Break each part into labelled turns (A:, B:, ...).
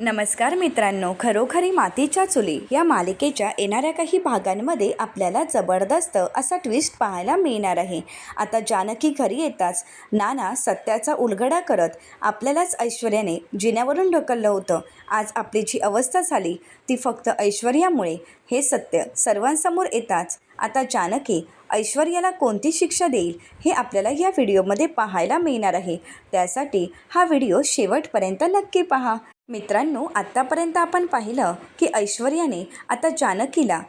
A: नमस्कार मित्रांनो खरोखरी मातीच्या चुली या मालिकेच्या येणाऱ्या काही भागांमध्ये आपल्याला जबरदस्त असा ट्विस्ट पाहायला मिळणार आहे. आता जानकी घरी येताच नाना सत्याचा उलगडा करत आपल्यालाच ऐश्वर्याने जिन्यावरून ढकललं होतं. आज आपली जी अवस्था झाली ती फक्त ऐश्वर्यामुळे. हे सत्य सर्वांसमोर येताच. आता जानकी ऐश्वर्याला कोणती शिक्षा देईल हे आपल्याला या व्हिडिओमध्ये पाहायला मिळणार आहे. त्यासाठी हा व्हिडिओ शेवटपर्यंत नक्की पहा. मित्रांनो आत्तापर्यंत आपण पाहिलं की ऐश्वर्याने आता जानकीला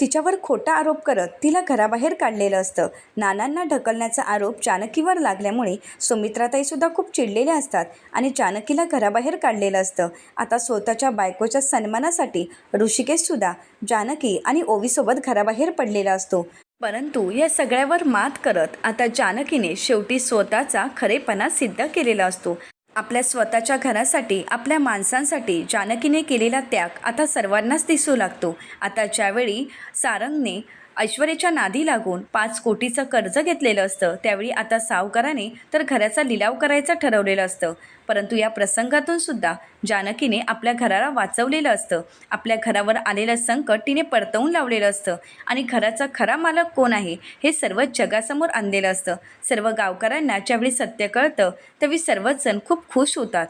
A: तिच्यावर खोटा आरोप करत तिला घराबाहेर काढलेलं असतं. नानांना ढकलण्याचा आरोप जानकीवर लागल्यामुळे सुमित्राताईसुद्धा खूप चिडलेल्या असतात आणि जानकीला घराबाहेर काढलेलं असतं. आता स्वतःच्या बायकोच्या सन्मानासाठी ऋषिकेशसुद्धा जानकी आणि ओवीसोबत घराबाहेर पडलेला असतो. परंतु या सगळ्यावर मात करत आता जानकीने शेवटी स्वतःचा खरेपणा सिद्ध केलेला असतो. आपल्या स्वतःच्या घरासाठी आपल्या माणसांसाठी जानकीने केलेला त्याग आता सर्वांनाच दिसू लागतो. आता ज्यावेळी सारंगने ऐश्वर्याच्या नादी लागून पाच कोटीचं कर्ज घेतलेलं असतं. त्यावेळी आता सावकाराने तर घराचा लिलाव करायचं ठरवलेलं असतं. परंतु या प्रसंगातून सुद्धा जानकीने आपल्या घराला वाचवलेलं असतं. आपल्या घरावर आलेलं संकट तिने परतवून लावलेलं असतं. आणि घराचा खरा मालक कोण आहे? हे सर्व जगासमोर आणलेलं असतं. सर्व गावकऱ्यांना ज्यावेळी सत्य कळतं त्यावेळी सर्वच जण खूप खुश होतात.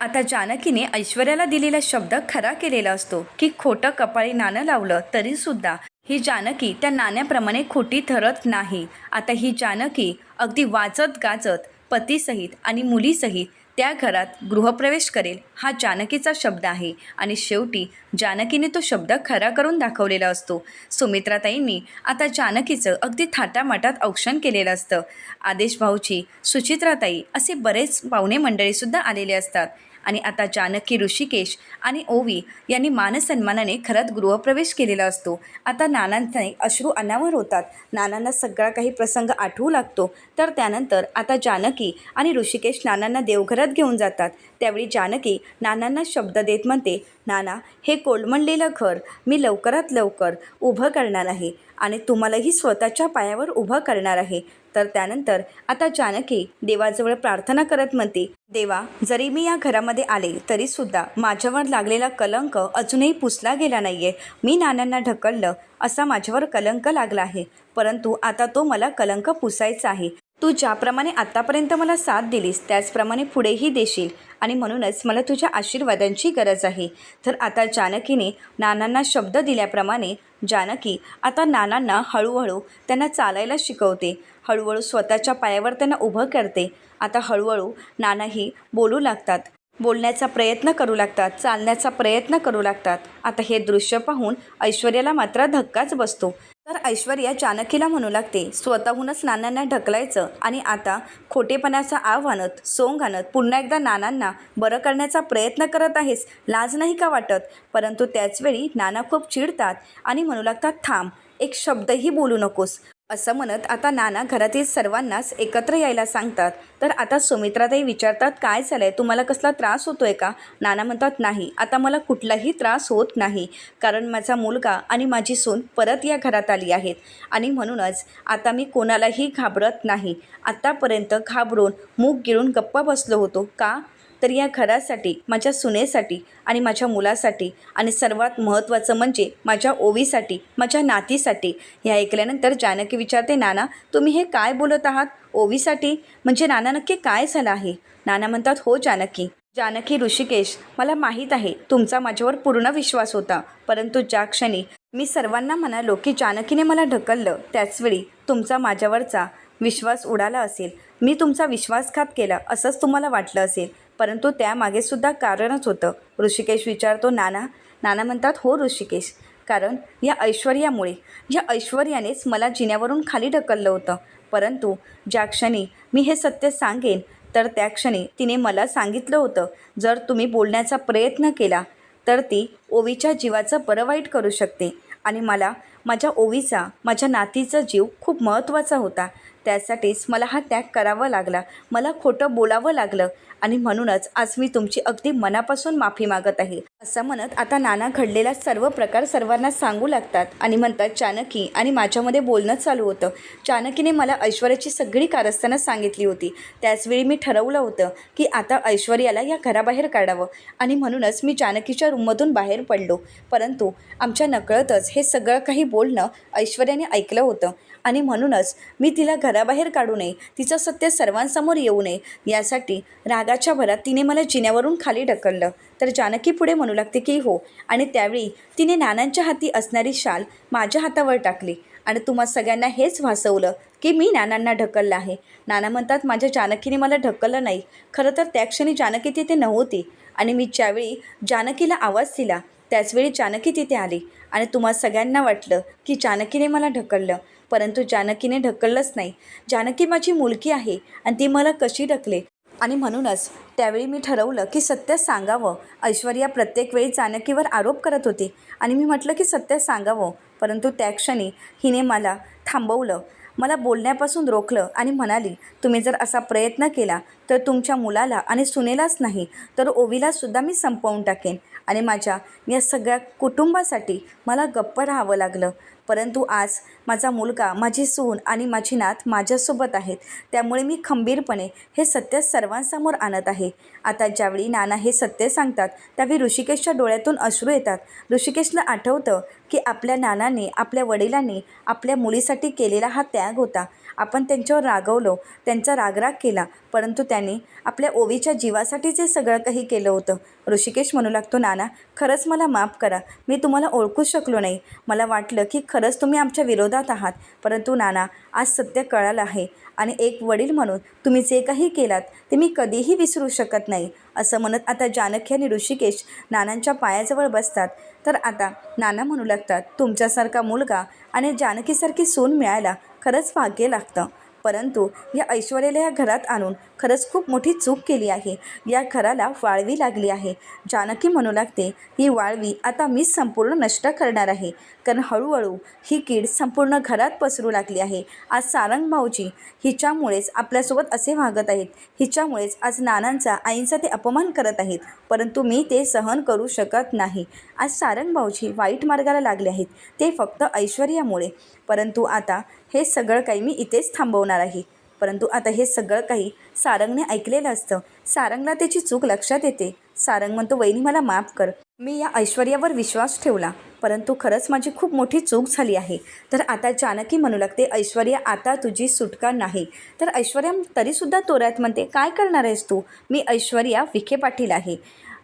A: आता जानकीने ऐश्वर्याला दिलेला शब्द खरा केलेला असतो की खोटं कपाळी नाणं लावलं तरीसुद्धा ही जानकी त्या नाण्याप्रमाणे खोटी ठरत नाही. आता ही जानकी अगदी वाचत गाजत पतीसहित आणि मुलीसहित त्या घरात गृहप्रवेश करेल हा जानकीचा शब्द आहे. आणि शेवटी जानकीने तो शब्द खरा करून दाखवलेला असतो. सुमित्राताईंनी आता जानकीचं अगदी थाटामाटात औक्षण केलेलं असतं. आदेश भाऊची सुचित्राताई असे बरेच पाहुणे मंडळीसुद्धा आलेले असतात. आणि आता जानकी ऋषिकेश आणि ओवी यांनी मानसन्मानाने खरंच गृहप्रवेश केलेला असतो. आता नानांचे अश्रू अनावर होतात. नानांना सगळा काही प्रसंग आठवू लागतो. तर त्यानंतर आता जानकी आणि ऋषिकेश नानांना देवघरात घेऊन जातात. त्यावेळी जानकी नानांना शब्द देत म्हणते नाना हे कोलमडलेलं घर मी लवकरात लवकर उभं करणार आहे. आणि तुम्हालाही स्वतःच्या पायावर उभं करणार आहे. तर त्यानंतर आता जानकी देवाजवळ प्रार्थना करत म्हणते देवा जरी मी या घरामध्ये आले तरीसुद्धा माझ्यावर लागलेला कलंक अजूनही पुसला गेला नाही आहे मी नानांना ढकललं असा माझ्यावर कलंक लागला आहे. परंतु आता तो मला कलंक पुसायचा आहे. तू ज्याप्रमाणे आत्तापर्यंत मला साथ दिलीस त्याचप्रमाणे पुढेही देशील. आणि म्हणूनच मला तुझ्या आशीर्वादांची गरज आहे. तर आता जानकीने नानांना शब्द दिल्याप्रमाणे जानकी आता नानांना हळूहळू त्यांना चालायला शिकवते. हळूहळू स्वतःच्या पायावर त्यांना उभं करते. आता हळूहळू नानाही बोलू लागतात. बोलण्याचा प्रयत्न करू लागतात. चालण्याचा प्रयत्न करू लागतात. आता हे दृश्य पाहून ऐश्वर्याला मात्र धक्काच बसतो. तर ऐश्वर्या जानकीला म्हणू लागते स्वतःहूनच नानांना ढकलायचं आणि आता खोटेपणाचा आव आणत सोंग आणत पुन्हा एकदा नानांना बरं करण्याचा प्रयत्न करत आहेस लाज नाही का वाटत? परंतु त्याचवेळी नाना खूप चिडतात आणि म्हणू लागतात थांब एक शब्दही बोलू नकोस. असं म्हणत आता नाना घरातील सर्वांनाच एकत्र यायला सांगतात. तर आता सुमित्राताई विचारतात काय झालं आहे तुम्हाला कसला त्रास होतो आहे का? नाना म्हणतात नाही. आता मला कुठलाही त्रास होत नाही. कारण माझा मुलगा आणि माझी सून परत या घरात आली आहेत. आणि म्हणूनच आता मी कोणालाही घाबरत नाही. आत्तापर्यंत घाबरून मूग गिळून गप्पा बसलो होतो. का? तर या घरासाठी माझ्या सुनेसाठी आणि माझ्या मुलासाठी आणि सर्वात महत्त्वाचं म्हणजे माझ्या ओवीसाठी माझ्या नातीसाठी. हे ऐकल्यानंतर जानकी विचारते नाना तुम्ही हे काय बोलत आहात? ओवीसाठी? म्हणजे नाना नक्की काय झालं आहे? नाना म्हणतात हो जानकी. जानकी ऋषिकेश मला माहीत आहे तुमचा माझ्यावर पूर्ण विश्वास होता. परंतु ज्या क्षणी मी सर्वांना म्हणालो की जानकीने मला ढकललं त्याचवेळी तुमचा माझ्यावरचा विश्वास उडाला असेल. मी तुमचा विश्वासघात केला असंच तुम्हाला वाटलं असेल. परंतु त्यामागे सुद्धा कारणच होतं. ऋषिकेश विचारतो नाना नाना म्हणतात हो ऋषिकेश कारण या ऐश्वर्यामुळे या ऐश्वर्यानेच मला जिन्यावरून खाली ढकललं होतं. परंतु ज्या क्षणी मी हे सत्य सांगेन तर त्या क्षणी तिने मला सांगितलं होतं जर तुम्ही बोलण्याचा प्रयत्न केला तर ती ओवीच्या जीवाचं बरं वाईट करू शकते. आणि मला माझ्या ओवीचा माझ्या नातीचा जीव खूप महत्त्वाचा होता. त्यासाठीच मला हा त्याग करावा लागला. मला खोटं बोलावं लागलं आणि म्हणूनच आज मी तुमची अगदी मनापासून माफी मागत आहे. असं म्हणत आता नाना घडलेला सर्व प्रकार सर्वांना सांगू लागतात आणि म्हणतात चाणकी आणि माझ्यामध्ये बोलणं चालू होतं. चाणकीने मला ऐश्वर्याची सगळी कारस्थानं सांगितली होती. त्याचवेळी मी ठरवलं होतं की आता ऐश्वर्याला या घराबाहेर काढावं आणि म्हणूनच मी जानकीच्या रूममधून बाहेर पडलो. परंतु आमच्या नकळतच हे सगळं काही बोलणं ऐश्वर्याने ऐकलं होतं. आणि म्हणूनच मी तिला घराबाहेर काढू नये तिचं सत्य सर्वांसमोर येऊ नये यासाठी रागाच्या भरात तिने मला जिन्यावरून खाली ढकललं. तर जानकी पुढे म्हणू लागते की हो आणि त्यावेळी तिने नानांच्या हाती असणारी शाल माझ्या हातावर टाकली आणि तुम्हा सगळ्यांना हेच भासवलं की मी नानांना ढकललं आहे. नाना म्हणतात माझ्या जानकीने मला ढकललं नाही. खरं तर त्या क्षणी जानकी तिथे नव्हती आणि मी ज्यावेळी जानकीला आवाज दिला त्याचवेळी जानकी तिथे आली आणि तुम्हा सगळ्यांना वाटलं की जानकीने मला ढकललं. परंतु जानकीने ढकललंच नाही. जानकी माझी मुलगी आहे आणि ती मला कशी ढकले आणि म्हणूनच त्यावेळी मी ठरवलं की सत्य सांगावं. ऐश्वर्या प्रत्येक वेळी जानकीवर आरोप करत होती आणि मी म्हटलं की सत्य सांगावं. परंतु त्या क्षणी हिने मला थांबवलं. मला बोलण्यापासून रोखलं आणि म्हणाली तुम्ही जर असा प्रयत्न केला तर तुमच्या मुलाला आणि सुनेलाच नाही तर ओवीलासुद्धा मी संपवून टाकेन. आणि माझ्या या सगळ्या कुटुंबासाठी मला गप्प राहावं लागलं. परंतु आज माझा मुलगा माझी सून आणि माझी नात माझ्यासोबत आहेत. त्यामुळे मी खंबीरपणे हे सत्य सर्वांसमोर आणत आहे. आता ज्यावेळी नाना हे सत्य सांगतात त्यावेळी ऋषिकेशच्या डोळ्यातून अश्रू येतात. ऋषिकेशला आठवतं की आपल्या नानाने आपल्या वडिलांनी आपल्या मुलीसाठी केलेला हा त्याग होता. आपण त्यांच्यावर रागवलो त्यांचा रागराग केला परंतु त्यांनी आपल्या ओवीच्या जीवासाठी जे सगळं काही केलं होतं. ऋषिकेश म्हणू लागतो नाना खरंच मला माफ करा. मी तुम्हाला ओळखूच शकलो नाही. मला वाटलं की खरंच तुम्ही आमच्या विरोधात आहात. परंतु नाना आज सत्य कळालं आहे. आणि एक वडील म्हणून तुम्ही जे काही केलात ते मी कधीही विसरू शकत नाही असं म्हणत आता जानकी आणि ऋषिकेश नानांच्या पायाजवळ बसतात. तर आता नाना म्हणू लागतात तुमच्यासारखा मुलगा आणि जानकीसारखी सून मिळायला खरंच भाग्य लागतं. परंतु या ऐश्वर्याला या घरात आणून खरंच खूप मोठी चूक केली आहे. या घराला वाळवी लागली आहे. जानकी म्हणू लागते ही वाळवी आता मीच संपूर्ण नष्ट करणार आहे. कारण हळूहळू ही कीड संपूर्ण घरात पसरू लागली आहे. आज सारंग भाऊजी हिच्यामुळेच आपल्यासोबत असे वागत आहेत. हिच्यामुळेच आज नानांचा आईंचा ते अपमान करत आहेत. परंतु मी ते सहन करू शकत नाही. आज सारंग भाऊजी वाईट मार्गाला लागले आहेत. ते फक्त ऐश्वर्यामुळे. परंतु आता हे सगळं काही मी इथेच थांबवणार आहे. परंतु आता हे सगळं काही सारंगने ऐकलेलं असतं. सारंगला त्याची चूक लक्षात येते. सारंग म्हणतो वहिनी मला माफ कर. मी या ऐश्वर्यावर विश्वास ठेवला. परंतु खरंच माझी खूप मोठी चूक झाली आहे. तर आता जानकी म्हणू लागते ऐश्वर्या आता तुझी सुटका नाही. तर ऐश्वर्या तरीसुद्धा तोऱ्यात म्हणते काय करणार आहेस तू? मी ऐश्वर्या विखे पाटील आहे.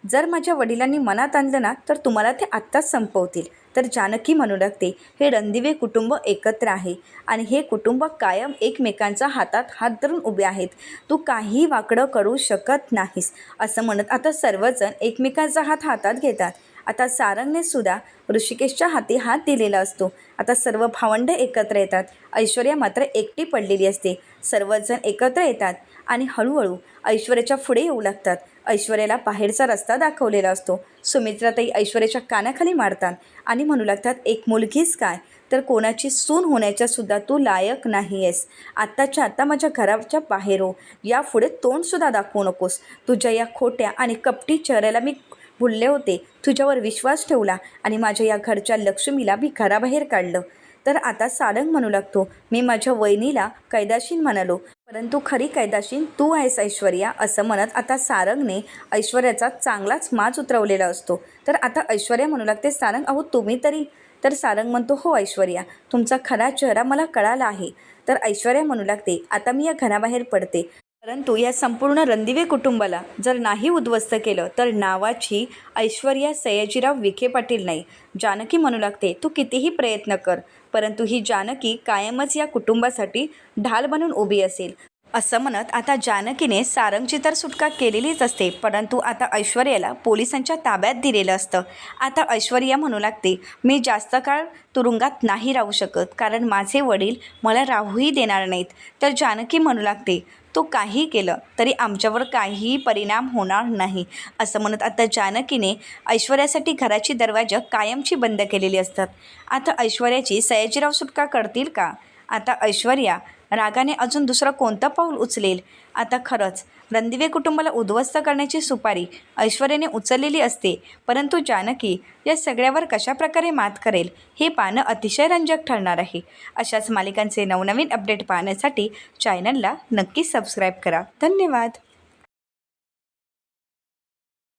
A: जर माझ्या वडिलांनी मनात आणलं ना तर तुम्हाला ते आत्ताच संपवतील. तर जानकी म्हणू लागते हे रणदिवे कुटुंब एकत्र आहे आणि हे कुटुंब कायम एकमेकांच्या हातात हात धरून उभे आहेत. तू काही वाकडं करू शकत नाहीस असं म्हणत आता सर्वजण एकमेकांचा हात हातात घेतात. आता सारंगने सुद्धा ऋषिकेशच्या हाती हात दिलेला असतो. आता सर्व भावंड एकत्र येतात. ऐश्वर्या मात्र एकटी पडलेली असते. सर्वजण एकत्र येतात आणि हळूहळू ऐश्वर्याच्या पुढे येऊ लागतात. ऐश्वर्याला बाहेरचा रस्ता दाखवलेला असतो. सुमित्राताई ऐश्वर्याच्या कानाखाली मारतात आणि म्हणू लागतात एक मुलगीच काय? तर कोणाची सून होण्याच्या सुद्धा तू लायक नाही आहेस आत्ताच्या आत्ता माझ्या घराच्या बाहेर हो. यापुढे तोंडसुद्धा दाखवू नकोस. तुझ्या या खोट्या आणि कपटी चेहऱ्याला मी भुलले होते. तुझ्यावर विश्वास ठेवला आणि माझ्या या घरच्या लक्ष्मीला मी घराबाहेर काढलं. तर आता सारंग म्हणू लागतो मी माझ्या वहिनीला कैदाशीन म्हणालो. परंतु खरी कैदाशीन तू आहेस ऐश्वर्या असं म्हणत आता सारंगने ऐश्वर्याचा चांगलाच माज उतरवलेला असतो. तर आता ऐश्वर्या म्हणू लागते सारंग अहो तुम्ही तरी? तर सारंग म्हणतो हो ऐश्वर्या तुमचा खरा चेहरा मला कळाला आहे. तर ऐश्वर्या म्हणू लागते आता मी या घराबाहेर पडते. परंतु या संपूर्ण रणदिवे कुटुंबाला जर नाही उद्ध्वस्त केलं तर नावाची ऐश्वर्या सयाजीराव विखे पाटील नाही. जानकी म्हणू लागते तू कितीही प्रयत्न कर परंतु ही जानकी कायमच या कुटुंबासाठी ढाल बनून उभी असेल. असं म्हणत आता जानकीने सारंगची तर सुटका केलेलीच असते परंतु आता ऐश्वर्याला पोलिसांच्या ताब्यात दिलेलं असतं. आता ऐश्वर्या म्हणू लागते मी जास्त काळ तुरुंगात नाही राहू शकत कारण माझे वडील मला राहूही देणार नाहीत. तर जानकी म्हणू लागते तो काही केलं तरी आमच्यावर काहीही परिणाम होणार नाही. असं म्हणत आता जानकीने ऐश्वर्यासाठी घराची दरवाजा कायमची बंद केलेली असतात. आता ऐश्वर्याची सयाजीराव सुटका करतील का? आता ऐश्वर्या रागाने अजून दुसरं कोणतं पाऊल उचलेल? आता खरंच रणदिवे कुटुंबाला उद्ध्वस्त करण्याची सुपारी ऐश्वर्याने उचललेली असते परंतु जानकी या सगळ्यावर कशाप्रकारे मात करेल हे पाहणं अतिशय रंजक ठरणार आहे. अशाच मालिकांचे नवनवीन अपडेट पाहण्यासाठी चॅनलला नक्की सबस्क्राईब करा. धन्यवाद!